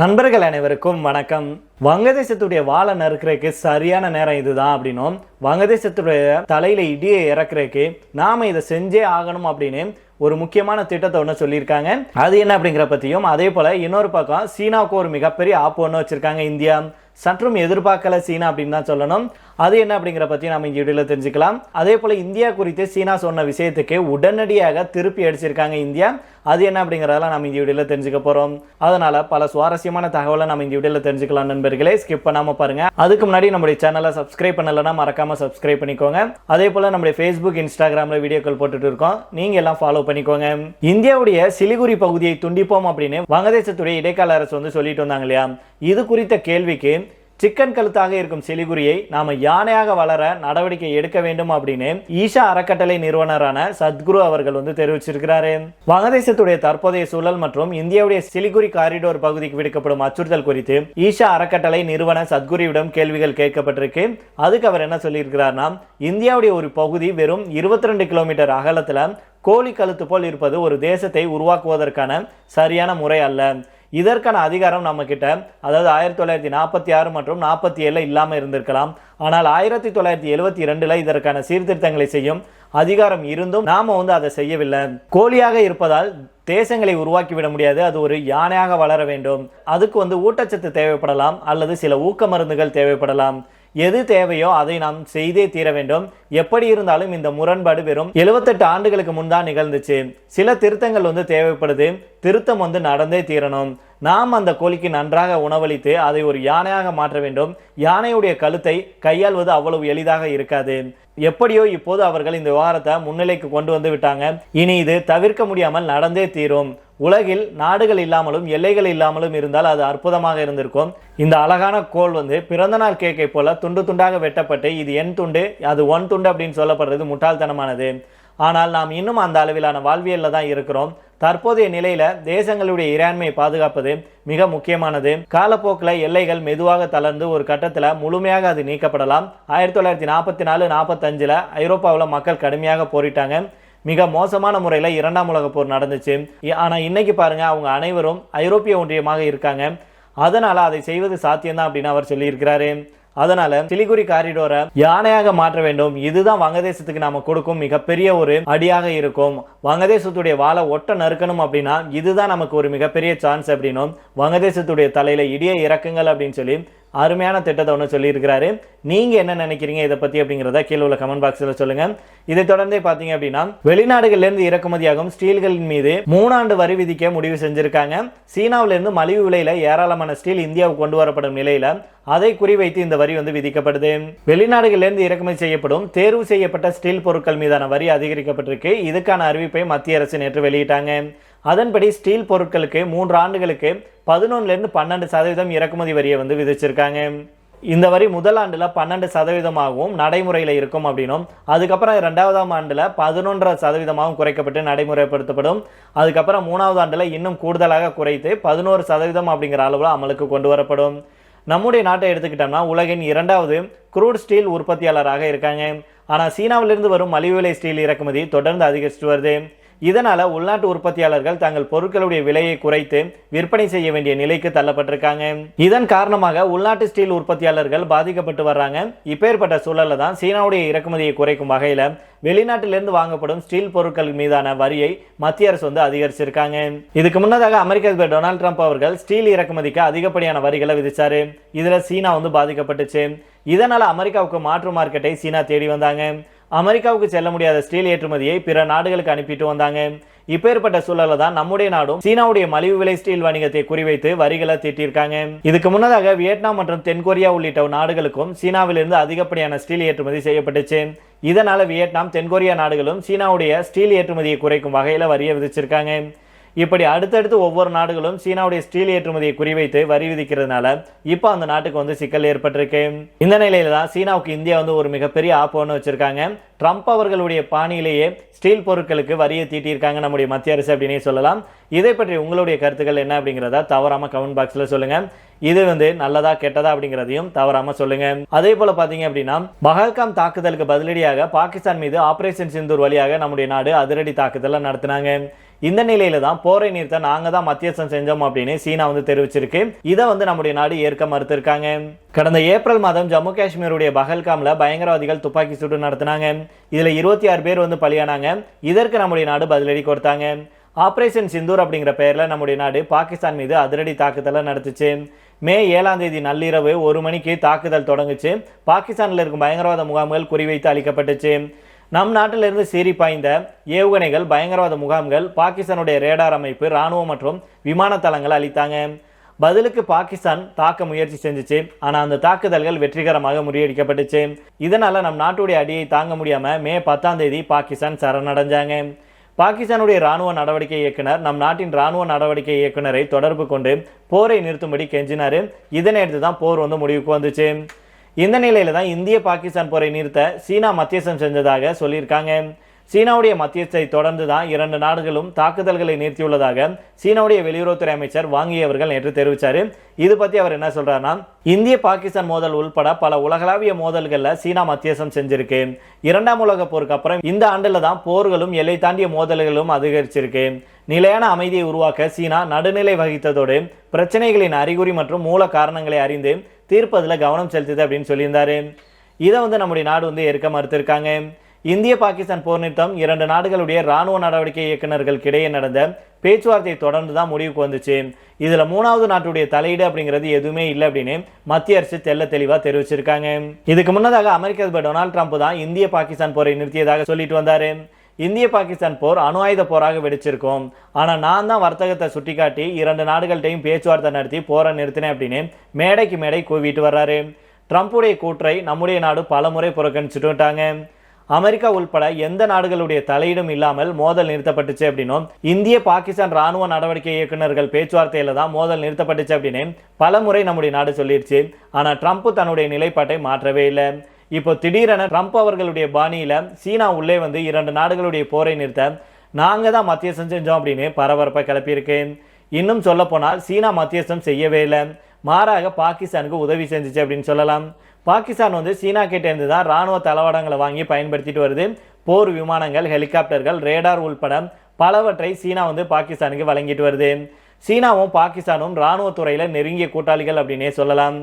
நண்பர்கள் அனைவருக்கும் வணக்கம். வங்கதேசத்துடைய வாழை நறுக்கிறதுக்கு சரியான நேரம் இதுதான் அப்படின்னும். வங்கதேசத்துடைய தலையில இடியை இறக்குறதுக்கு நாம இதை செஞ்சே ஆகணும் அப்படின்னு ஒரு முக்கியமான திட்டத்தை ஒன்று சொல்லியிருக்காங்க. அது என்ன அப்படிங்கிற பற்றியும் அதே போல் இன்னொரு பக்கம் சீனாவுக்கு ஒரு மிகப்பெரிய ஆப்பு ஒன்று வச்சுருக்காங்க இந்தியா. சற்றும் எதிர்பார்க்கல சீனா அப்படின்னு தான் சொல்லணும். அது என்ன அப்படிங்கிற பற்றி நம்ம இங்கே வீடியோவில் தெரிஞ்சுக்கலாம். அதே போல் இந்தியா குறித்து சீனா சொன்ன விஷயத்துக்கு உடனடியாக திருப்பி அடிச்சிருக்காங்க இந்தியா. அது என்ன அப்படிங்கிறதெல்லாம் நம்ம இந்த வீடியோவில் தெரிஞ்சுக்க போகிறோம் அதனால் பல சுவாரஸ்யமான தகவலை நம்ம இந்த வீடியோவில் தெரிஞ்சுக்கலாம் நண்பர்களே. ஸ்கிப் பண்ணாமல் பாருங்கள் அதுக்கு முன்னாடி நம்முடைய சேனலை சப்ஸ்கிரைப் பண்ணலைன்னா மறக்காமல் சப்ஸ்கிரைப் பண்ணிக்கோங்க. அதே போல் நம்முடைய ஃபேஸ்புக் இன்ஸ்டாகிராமில் வீடியோக்கள் போட்டுட்டு இருக்கோம். நீங்கள் எல்லாம் ஃபாலோ பண்ணிக்கோங்க. இந்தியாவுடைய சிலிகுரி பகுதியை துண்டிப்போம் அப்படின்னு வங்கதேசத்துடைய இடைக்கால அரசு வந்து சொல்லிட்டு வந்தாங்க இல்லையா? இது குறித்த கேள்விக்கு சிக்கன் கழுத்தாக இருக்கும் சிலிகுரியை நாம யானையாக வளர நடவடிக்கை எடுக்க வேண்டும் அப்படின்னு ஈஷா அறக்கட்டளை நிறுவனரான சத்குரு அவர்கள் வந்து தெரிவிச்சிருக்கிறாரு. வங்கதேசத்துடைய தற்போதைய சூழல் மற்றும் இந்தியாவுடைய சிலிகுரி காரிடோர் பகுதிக்கு விடுக்கப்படும் அச்சுறுத்தல் குறித்து ஈஷா அறக்கட்டளை நிறுவன சத்குருவிடம் கேள்விகள் கேட்கப்பட்டிருக்கு. அதுக்கு அவர் என்ன சொல்லியிருக்கிறார்னா இந்தியாவுடைய ஒரு பகுதி வெறும் இருபத்தி ரெண்டு கிலோமீட்டர் அகலத்தில் கோழி கழுத்து போல் இருப்பது ஒரு தேசத்தை உருவாக்குவதற்கான சரியான முறை அல்ல. இதற்கான அதிகாரம் நம்ம கிட்ட அதாவது ஆயிரத்தி தொள்ளாயிரத்தி நாற்பத்தி ஆறு மற்றும் நாற்பத்தி ஏழில் இல்லாமல் இருந்திருக்கலாம். ஆனால் ஆயிரத்தி தொள்ளாயிரத்தி எழுபத்தி ரெண்டில் இதற்கான சீர்திருத்தங்களை செய்யும் அதிகாரம் இருந்தும் நாம வந்து அதை செய்யவில்லை. கோழியாக இருப்பதால் தேசங்களை உருவாக்கிவிட முடியாது. அது ஒரு யானையாக வளர வேண்டும். அதுக்கு வந்து ஊட்டச்சத்து தேவைப்படலாம் அல்லது சில ஊக்க மருந்துகள் தேவைப்படலாம். எது தேவையோ அதை நாம் செய்தே தீர வேண்டும். எப்படி இருந்தாலும் இந்த முரண்பாடு வெறும் எழுபத்தெட்டு ஆண்டுகளுக்கு முன் தான் நிகழ்ந்துச்சு. சில திருத்தங்கள் வந்து தேவைப்படுது. திருத்தம் வந்து நடந்தே தீரணும். நாம் அந்த கோழிக்கு நன்றாக உணவளித்து அதை ஒரு யானையாக மாற்ற வேண்டும். யானையுடைய கழுத்தை கையாள்வது அவ்வளவு எளிதாக இருக்காது. எப்படியோ இப்போது அவர்கள் இந்த விவகாரத்தை முன்னிலைக்கு கொண்டு வந்து விட்டாங்க. இனி இது தவிர்க்க முடியாமல் நடந்தே தீரும். உலகில் நாடுகள் இல்லாமலும் எல்லைகள் இல்லாமலும் இருந்தால் அது அற்புதமாக இருந்திருக்கும். இந்த அழகான கோல் வந்து பிறந்த நாள் கேக்கை போல துண்டு துண்டாக வெட்டப்பட்டு இது என் துண்டு அது ஒன் துண்டு அப்படின்னு சொல்லப்படுறது முட்டாள்தனமானது. ஆனால் நாம் இன்னும் அந்த அளவிலான வாழ்வியலில் தான் இருக்கிறோம். தற்போதைய நிலையில தேசங்களுடைய இறையாண்மையை பாதுகாப்பது மிக முக்கியமானது. காலப்போக்கில் எல்லைகள் மெதுவாக தளர்ந்து ஒரு கட்டத்தில் முழுமையாக அது நீக்கப்படலாம். ஆயிரத்தி தொள்ளாயிரத்தி நாற்பத்தி நாலு நாற்பத்தஞ்சில் ஐரோப்பாவில் மக்கள் கடுமையாக போரிட்டாங்க. மிக மோசமான முறையில் இரண்டாம் உலக போர் நடந்துச்சு. ஆனால் இன்னைக்கு பாருங்க அவங்க அனைவரும் ஐரோப்பிய ஒன்றியமாக இருக்காங்க. அதனால அதை செய்வது சாத்தியம்தான் அப்படின்னு அவர் சொல்லியிருக்கிறாரு. அதனால சிலிகுரி காரிடோரை யானையாக மாற்ற வேண்டும். இதுதான் வங்கதேசத்துக்கு நாம கொடுக்கும் மிகப்பெரிய ஒரு அடியாக இருக்கும். வங்கதேசத்துடைய வாழை ஒட்ட நறுக்கணும் அப்படின்னா இதுதான் நமக்கு ஒரு மிகப்பெரிய சான்ஸ் அப்படின்னும் வங்கதேசத்துடைய தலையில இடிய இறக்குங்கள் அப்படின்னு சொல்லி அருமையான திட்டத்தை ஒன்று சொல்லியிருக்கிறாரு. நீங்கள் என்ன நினைக்கிறீங்க இதை பற்றி அப்படிங்கிறத கீழே உள்ள கமெண்ட் பாக்ஸில் சொல்லுங்கள் இதை தொடர்ந்தே பார்த்தீங்க அப்படின்னா வெளிநாடுகள்லேருந்து இறக்குமதியாகும் ஸ்டீல்களின் மீது மூணாண்டு வரி விதிக்க முடிவு செஞ்சுருக்காங்க. சீனாவிலிருந்து மலிவு விலையில் ஏராளமான ஸ்டீல் இந்தியாவுக்கு கொண்டு வரப்படும் நிலையில் அதை குறிவைத்து இந்த வரி வந்து விதிக்கப்படுது. வெளிநாடுகளிலிருந்து இறக்குமதி செய்யப்படும் தேர்வு செய்யப்பட்ட ஸ்டீல் பொருட்கள் மீதான வரி அதிகரிக்கப்பட்டிருக்கு. இதுக்கான அறிவிப்பை மத்திய அரசு நேற்று வெளியிட்டாங்க. அதன்படி ஸ்டீல் பொருட்களுக்கு மூன்று ஆண்டுகளுக்கு பதினொன்னுலேருந்து பன்னெண்டு சதவீதம் இறக்குமதி வரியை வந்து விதிச்சிருக்காங்க. இந்த வரி முதல் ஆண்டில் பன்னெண்டு சதவீதமாகவும் நடைமுறையில் இருக்கும் அப்படின்னும் அதுக்கப்புறம் ரெண்டாவதாம் ஆண்டில் பதினொன்றரை சதவீதமாகவும் குறைக்கப்பட்டு நடைமுறைப்படுத்தப்படும். அதுக்கப்புறம் மூணாவது ஆண்டில் இன்னும் கூடுதலாக குறைத்து பதினோரு சதவீதம் அப்படிங்கிற அளவில் அமலுக்கு கொண்டு வரப்படும். நம்முடைய நாட்டை எடுத்துக்கிட்டோம்னா உலகின் இரண்டாவது குரூட் ஸ்டீல் உற்பத்தியாளராக இருக்காங்க. ஆனால் சீனாவிலிருந்து வரும் மலிவு விலை ஸ்டீல் இறக்குமதி தொடர்ந்து அதிகரிச்சுட்டு வருது. இதனால் உள்நாட்டு உற்பத்தியாளர்கள் தங்கள் பொருட்களுடைய விலையை குறைத்து விற்பனை செய்ய வேண்டிய நிலைக்கு தள்ளப்பட்டிருக்காங்க. இதன் காரணமாக உள்நாட்டு ஸ்டீல் உற்பத்தியாளர்கள் பாதிக்கப்பட்டு வர்றாங்க. இப்பேற்பட்ட சூழலில் தான் சீனாவுடைய இறக்குமதியை குறைக்கும் வகையில் வெளிநாட்டிலிருந்து வாங்கப்படும் ஸ்டீல் பொருட்கள் மீதான வரியை மத்திய அரசு வந்து அதிகரிச்சிருக்காங்க. இதுக்கு முன்னதாக அமெரிக்க அதிபர் டொனால்ட் ட்ரம்ப் அவர்கள் ஸ்டீல் இறக்குமதிக்கு அதிகப்படியான வரிகளை விதிச்சாரு. இதில் சீனா வந்து பாதிக்கப்பட்டுச்சு. இதனால் அமெரிக்காவுக்கு மாற்று மார்க்கெட்டை சீனா தேடி வந்தாங்க. அமெரிக்காவுக்கு செல்ல முடியாத ஸ்டீல் ஏற்றுமதியை பிற நாடுகளுக்கு அனுப்பிட்டு வந்தாங்க. இப்பேற்பட்ட சூழல தான் நம்முடைய நாடும் சீனாவுடைய மலிவு விலை ஸ்டீல் வணிகத்தை குறிவைத்து வரிகளை தீட்டியிருக்காங்க. இதுக்கு முன்னதாக வியட்நாம் மற்றும் தென்கொரியா உள்ளிட்ட நாடுகளுக்கும் சீனாவிலிருந்து அதிகப்படியான ஸ்டீல் ஏற்றுமதி செய்யப்பட்டுச்சு. இதனால வியட்நாம் தென்கொரியா நாடுகளும் சீனாவுடைய ஸ்டீல் ஏற்றுமதியை குறைக்கும் வகையில் வரியை விதிச்சிருக்காங்க. இப்படி அடுத்தடுத்து ஒவ்வொரு நாடுகளும் சீனாவுடைய ஸ்டீல் ஏற்றுமதியை குறிவைத்து வரி விதிக்கிறதுனால இப்போ அந்த நாட்டுக்கு வந்து சிக்கல் ஏற்பட்டிருக்கு. இந்த நிலையில தான் சீனாவுக்கு இந்தியா வந்து ஒரு மிகப்பெரிய ஆப்போன்னு ஒன்று வச்சிருக்காங்க. ட்ரம்ப் அவர்களுடைய பாணியிலேயே ஸ்டீல் பொருட்களுக்கு வரியை தீட்டியிருக்காங்க நம்முடைய மத்திய அரசு அப்படின்னே சொல்லலாம். இதை பற்றி உங்களுடைய கருத்துக்கள் என்ன அப்படிங்கிறத தவறாம கமெண்ட் பாக்ஸில் சொல்லுங்கள் இது வந்து நல்லதா கெட்டதா அப்படிங்கிறதையும் தவறாம சொல்லுங்க. அதே போல பாத்தீங்க அப்படின்னா பகல்காம் தாக்குதலுக்கு பதிலடியாக பாகிஸ்தான் மீது ஆபரேஷன் சிந்தூர் வழியாக நம்முடைய நாடு அதிரடி தாக்குதலை நடத்தினாங்க. இந்த நிலையில தான் போரை நிறுத்த நாங்க தான் மத்தியஸ்தம் செஞ்சோம் அப்படின்னு சீனா வந்து தெரிவிச்சிருக்கு. இதை வந்து நம்முடைய நாடு ஏற்க மறுத்திருக்காங்க. கடந்த ஏப்ரல் மாதம் ஜம்மு காஷ்மீருடைய பகல்காம்ல பயங்கரவாதிகள் துப்பாக்கி சூடு நடத்தினாங்க. இதுல இருபத்தி ஆறு பேர் வந்து பலியானாங்க. இதற்கு நம்முடைய நாடு பதிலடி கொடுத்தாங்க. ஆப்ரேஷன் சிந்தூர் அப்படிங்கிற பெயரில் நம்முடைய நாடு பாகிஸ்தான் மீது அதிரடி தாக்குதலை நடத்துச்சு. மே ஏழாம் தேதி நள்ளிரவு ஒரு மணிக்கு தாக்குதல் தொடங்குச்சு. பாகிஸ்தானில் இருக்கும் பயங்கரவாத முகாம்கள் குறிவைத்து அளிக்கப்பட்டுச்சு. நம் நாட்டிலிருந்து சீறி பாய்ந்த ஏவுகணைகள் பயங்கரவாத முகாம்கள் பாகிஸ்தானுடைய ரேடார் அமைப்பு ராணுவம் மற்றும் விமான தளங்கள் அளித்தாங்க பதிலுக்கு பாகிஸ்தான் தாக்க முயற்சி செஞ்சுச்சு. ஆனால் அந்த தாக்குதல்கள் வெற்றிகரமாக முறியடிக்கப்பட்டுச்சு. இதனால் நம் நாட்டுடைய அடியை தாங்க முடியாமல் மே பத்தாம் தேதி பாகிஸ்தான் சரணடைஞ்சாங்க. பாகிஸ்தானுடைய ராணுவ நடவடிக்கை இயக்குனர் நம் நாட்டின் ராணுவ நடவடிக்கை இயக்குனரை தொடர்பு கொண்டு போரை நிறுத்தும்படி கெஞ்சினார். இதனை எடுத்து தான் போர் வந்து முடிவுக்கு வந்துச்சு. இந்த நிலையில தான் இந்திய பாகிஸ்தான் போரை நிறுத்த சீனா மத்தியஸ்தம் செஞ்சதாக சொல்லியிருக்காங்க. சீனாவுடைய மத்தியஸ்தை தொடர்ந்து தான் இரண்டு நாடுகளும் தாக்குதல்களை நிறுத்தியுள்ளதாக சீனாவுடைய வெளியுறவுத்துறை அமைச்சர் வாங்கி அவர்கள் நேற்று தெரிவித்தார் இது பற்றி அவர் என்ன சொல்றாருன்னா இந்திய பாகிஸ்தான் மோதல் உள்பட பல உலகளாவிய மோதல்களில் சீனா மத்தியஸ்தம் செஞ்சிருக்கு. இரண்டாம் உலக போருக்கு அப்புறம் இந்த ஆண்டில் தான் போர்களும் எல்லை தாண்டிய மோதல்களும் அதிகரிச்சிருக்கு. நிலையான அமைதியை உருவாக்க சீனா நடுநிலை வகித்ததோடு பிரச்சனைகளின் அறிகுறி மற்றும் மூல காரணங்களை அறிந்து தீர்ப்பதில் கவனம் செலுத்துது அப்படின்னு சொல்லியிருந்தாரு. இதை வந்து நம்முடைய நாடு வந்து ஏற்க மறுத்திருக்காங்க. இந்திய பாகிஸ்தான் போர் நிறுத்தம் இரண்டு நாடுகளுடைய ராணுவ நடவடிக்கை இயக்குநர்கள் இடையே நடந்த பேச்சுவார்த்தை தொடர்ந்து தான் முடிவுக்கு வந்துச்சு. இதில் மூணாவது நாட்டுடைய தலையீடு அப்படிங்கிறது எதுவுமே இல்லை அப்படின்னு மத்திய அரசு தெல்ல தெளிவாக தெரிவிச்சிருக்காங்க. இதுக்கு முன்னதாக அமெரிக்க அதிபர் டொனால்ட் ட்ரம்ப் தான் இந்திய பாகிஸ்தான் போரை நிறுத்தியதாக சொல்லிட்டு வந்தாரு. இந்திய பாகிஸ்தான் போர் அணு ஆயுத போராக வெடிச்சிருக்கும். ஆனால் நான் தான் வர்த்தகத்தை சுட்டிக்காட்டி இரண்டு நாடுகள்கிட்டையும் பேச்சுவார்த்தை நடத்தி போரை நிறுத்தினேன் அப்படின்னு மேடைக்கு மேடை கூவிட்டு வர்றாரு. ட்ரம்ப்புடைய கூற்றை நம்முடைய நாடு பலமுறை புறக்கணிச்சுட்டு விட்டாங்க அமெரிக்கா உள்பட எந்த நாடுகளுடைய தலையீடும் இல்லாமல் மோதல் நிறுத்தப்பட்டுச்சு அப்படின்னும் இந்திய பாகிஸ்தான் ராணுவ நடவடிக்கை இயக்குநர்கள் பேச்சுவார்த்தையில தான் மோதல் நிறுத்தப்பட்டுச்சு அப்படின்னு பல முறை நம்முடைய நாடு சொல்லிடுச்சு ஆனால் ட்ரம்ப் தன்னுடைய நிலைப்பாட்டை மாற்றவே இல்லை. இப்போ திடீரென ட்ரம்ப் அவர்களுடைய பாணியில சீனா உள்ளே வந்து இரண்டு நாடுகளுடைய போரை நிறுத்த நாங்கள் தான் மத்தியஸ்தம் செஞ்சோம் அப்படின்னு பரபரப்பை கிளப்பியிருக்கு. இன்னும் சொல்லப்போனால் சீனா மத்தியஸ்தம் செய்யவே இல்லை. மாறாக பாகிஸ்தானுக்கு உதவி செஞ்சுச்சு அப்படின்னு சொல்லலாம். பாகிஸ்தான் வந்து சீனா கிட்டேருந்து தான் ராணுவ தளவாடங்களை வாங்கி பயன்படுத்திட்டு வருது. போர் விமானங்கள் ஹெலிகாப்டர்கள் ரேடார் உள்பட பலவற்றை சீனா வந்து பாகிஸ்தானுக்கு வழங்கிட்டு வருது. சீனாவும் பாகிஸ்தானும் ராணுவத்துறையில் நெருங்கிய கூட்டாளிகள் அப்படின்னே சொல்லலாம்.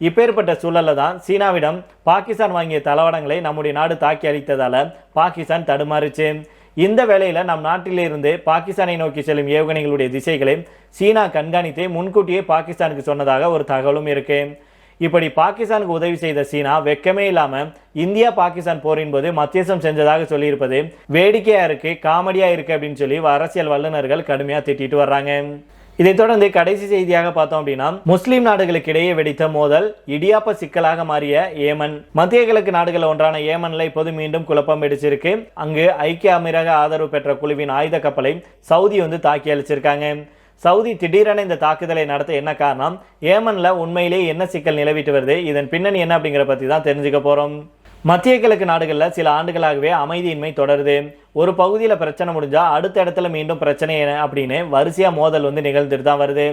இப்பேற்பட்ட சூழல்ல தான் சீனாவிடம் பாகிஸ்தான் வாங்கிய தளவாடங்களை நம்முடைய நாடு தாக்கி அளித்ததால் பாகிஸ்தான் தடுமாறுச்சு. இந்த வேளையில் நம் நாட்டிலிருந்து பாகிஸ்தானை நோக்கி செல்லும் ஏவுகணைகளுடைய திசைகளை சீனா கண்காணித்து முன்கூட்டியே பாகிஸ்தானுக்கு சொன்னதாக ஒரு தகவலும் இருக்கு. இப்படி பாகிஸ்தானுக்கு உதவி செய்த சீனா வெக்கமே இல்லாமல் இந்தியா பாகிஸ்தான் போரின் போது மத்தியசம் செஞ்சதாக சொல்லியிருப்பது வேடிக்கையாக இருக்கு காமெடியாக இருக்கு அப்படின்னு சொல்லி அரசியல் வல்லுநர்கள் கடுமையாக திட்டிட்டு வர்றாங்க. இதைத் தொடர்ந்து கடைசி செய்தியாக பார்த்தோம் அப்படின்னா முஸ்லீம் நாடுகளுக்கு இடையே வெடித்த மோதல் இடியாப்ப சிக்கலாக மாறிய ஏமன். மத்திய கிழக்கு நாடுகள் ஒன்றான ஏமன்ல இப்போது மீண்டும் குழப்பம் வெடிச்சிருக்கு. அங்கு ஐக்கிய அமீரக ஆதரவு பெற்ற குழுவின் ஆயுத கப்பலை சவுதி வந்து தாக்கி அளிச்சிருக்காங்க சவுதி திடீரென இந்த தாக்குதலை நடத்த என்ன காரணம்? ஏமன்ல உண்மையிலேயே என்ன சிக்கல் நிலவிட்டு வருது? இதன் பின்னணி என்ன அப்படிங்கிற பத்தி தான் தெரிஞ்சுக்க போறோம். மத்திய கிழக்கு நாடுகளில் சில ஆண்டுகளாகவே அமைதியின்மை தொடருது. ஒரு பகுதியில் பிரச்சனை முடிஞ்சால் அடுத்த இடத்துல மீண்டும் பிரச்சனை என்ன அப்படின்னு வரிசையாக மோதல் வந்து நிகழ்ந்துட்டு தான் வருது.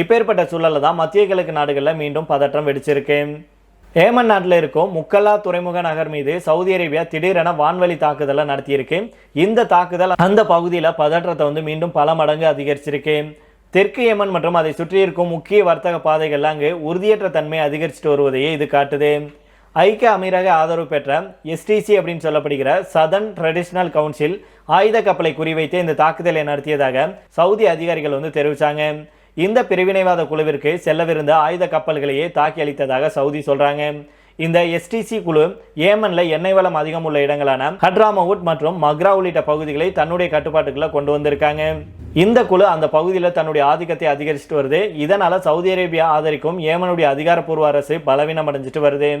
இப்பேற்பட்ட சூழல்ல தான் மத்திய கிழக்கு நாடுகளில் மீண்டும் பதற்றம் வெடிச்சிருக்கு. ஏமன் நாட்டில் இருக்கும் முக்கல்லா துறைமுக நகர் மீது சவுதி அரேபியா திடீரென வான்வழி தாக்குதலை நடத்தியிருக்கு. இந்த தாக்குதல் அந்த பகுதியில் பதற்றத்தை வந்து மீண்டும் பல மடங்கு அதிகரிச்சிருக்கு. தெற்கு ஏமன் மற்றும் அதை சுற்றி இருக்கும் முக்கிய வர்த்தக பாதைகள் அங்கு உறுதியற்ற தன்மை அதிகரிச்சுட்டு வருவதையே இது காட்டுது. ஐக்கிய அமீரக ஆதரவு பெற்ற எஸ்டிசி அப்படின்னு சொல்லப்படுகிற சதன் ட்ரெடிஷ்னல் கவுன்சில் ஆயுத கப்பலை குறிவைத்து இந்த தாக்குதலை நடத்தியதாக சவுதி அதிகாரிகள் வந்து தெரிவித்தாங்க இந்த பிரிவினைவாத குழுவிற்கு செல்லவிருந்த ஆயுத கப்பல்களையே தாக்கி அளித்ததாக சவுதி சொல்கிறாங்க இந்த எஸ்டிசி குழு ஏமன்ல எண்ணெய் வளம் அதிகம் உள்ள இடங்களான ஹட்ராமவுட் மற்றும் மக்ரா உள்ளிட்ட பகுதிகளை தன்னுடைய கட்டுப்பாட்டுக்குள்ள கொண்டு வந்திருக்காங்க. இந்த குழு அந்த பகுதியில் தன்னுடைய ஆதிக்கத்தை அதிகரிச்சுட்டு வருது. இதனால சவுதி அரேபியா ஆதரிக்கும் ஏமனுடைய அதிகாரப்பூர்வ அரசு பலவீனம் அடைஞ்சிட்டு வருது.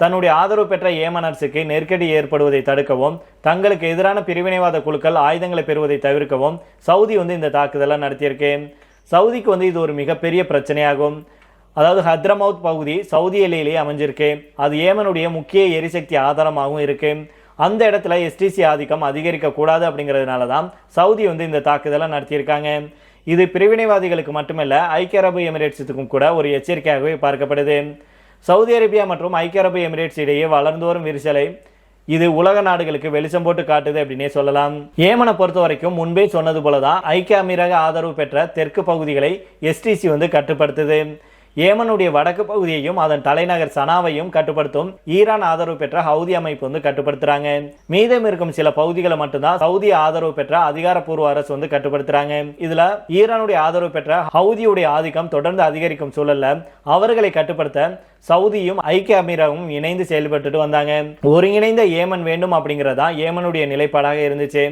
தன்னுடைய ஆதரவு பெற்ற ஏமன் அரசுக்கு நெருக்கடி ஏற்படுவதை தடுக்கவும் தங்களுக்கு எதிரான பிரிவினைவாத குழுக்கள் ஆயுதங்களை பெறுவதை தவிர்க்கவும் சவுதி வந்து இந்த தாக்குதலை நடத்தியிருக்கு. சவுதிக்கு வந்து இது ஒரு மிகப்பெரிய பிரச்சனையாகும். அதாவது ஹத்ரமவுத் பகுதி சவுதி எல்லையிலேயே அமைஞ்சிருக்கு. அது ஏமனுடைய முக்கிய எரிசக்தி ஆதாரமாகவும் இருக்குது அந்த இடத்துல எஸ்டிசி ஆதிக்கம் அதிகரிக்கக்கூடாது அப்படிங்கிறதுனால தான் சவுதி வந்து இந்த தாக்குதலை நடத்தியிருக்காங்க. இது பிரிவினைவாதிகளுக்கு மட்டுமல்ல ஐக்கிய அரபு எமிரேட்ஸுக்கும் கூட ஒரு எச்சரிக்கையாகவே பார்க்கப்படுது. சவுதி அரேபியா மற்றும் ஐக்கிய அரபு எமிரேட்ஸ் இடையே வளர்ந்து வரும் விரிசலை இது உலக நாடுகளுக்கு வெளிச்சம் போட்டு காட்டுது அப்படின்னே சொல்லலாம். ஏமனை பொறுத்த வரைக்கும் முன்பே சொன்னது போலதான் ஐக்கிய அமீரக ஆதரவு பெற்ற தெற்கு பகுதிகளை எஸ்டிசி வந்து கட்டுப்படுத்துது. ஏமனுடைய வடக்கு பகுதியையும் அதன் தலைநகர் சனாவையும் கட்டுப்படுத்தும் ஈரான் ஆதரவு பெற்ற ஹவுதி அமைப்பு வந்து கட்டுப்படுத்துறாங்க. மீதம் இருக்கும் சில பகுதிகளை மட்டும்தான் சவுதி ஆதரவு பெற்ற அதிகாரப்பூர்வ அரசு வந்து கட்டுப்படுத்துறாங்க. இதுல ஈரானுடைய ஆதரவு பெற்ற ஹவுதியுடைய ஆதிக்கம் தொடர்ந்து அதிகரிக்கும் சூழல்ல அவர்களை கட்டுப்படுத்த சவுதியும் ஐக்கிய அமீரகமும் இணைந்து செயல்பட்டுட்டு வந்தாங்க. ஒருங்கிணைந்த ஏமன் வேண்டும் அப்படிங்கறதா ஏமனுடைய நிலைப்பாடாக இருந்துச்சு.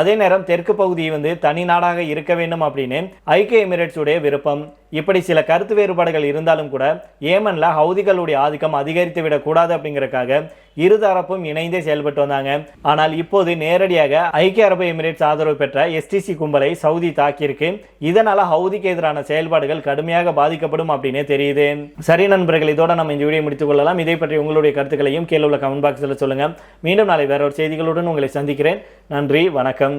அதே நேரம் தெற்கு பகுதி வந்து தனி நாடாக இருக்க வேண்டும் அப்படின்னு ஐக்கிய எமிரேட்ஸ் உடைய விருப்பம். இப்படி சில கருத்து வேறுபாடுகள் இருந்தாலும் கூட ஏமனில் ஹவுதிகளுடைய ஆதிக்கம் அதிகரித்து விடக்கூடாது அப்படிங்கிறக்காக இருதரப்பும் இணைந்தே செயல்பட்டு வந்தாங்க. ஆனால் இப்போது நேரடியாக ஐக்கிய அரபு எமிரேட்ஸ் ஆதரவு பெற்ற எஸ்டிசி கும்பலை சவுதி தாக்கியிருக்கு. இதனால ஹவுதிக்கு எதிரான செயல்பாடுகள் கடுமையாக பாதிக்கப்படும் அப்படின்னே தெரியுது. சரி நண்பர்கள் இதோட நம்ம இந்த வீடியோ முடித்துக் கொள்ளலாம். இதை பற்றி உங்களுடைய கருத்துக்களையும் கீழே உள்ள கமெண்ட் பாக்ஸில் சொல்லுங்கள் மீண்டும் நாளை வேற ஒரு செய்திகளுடன் உங்களை சந்திக்கிறேன். நன்றி வணக்கம்.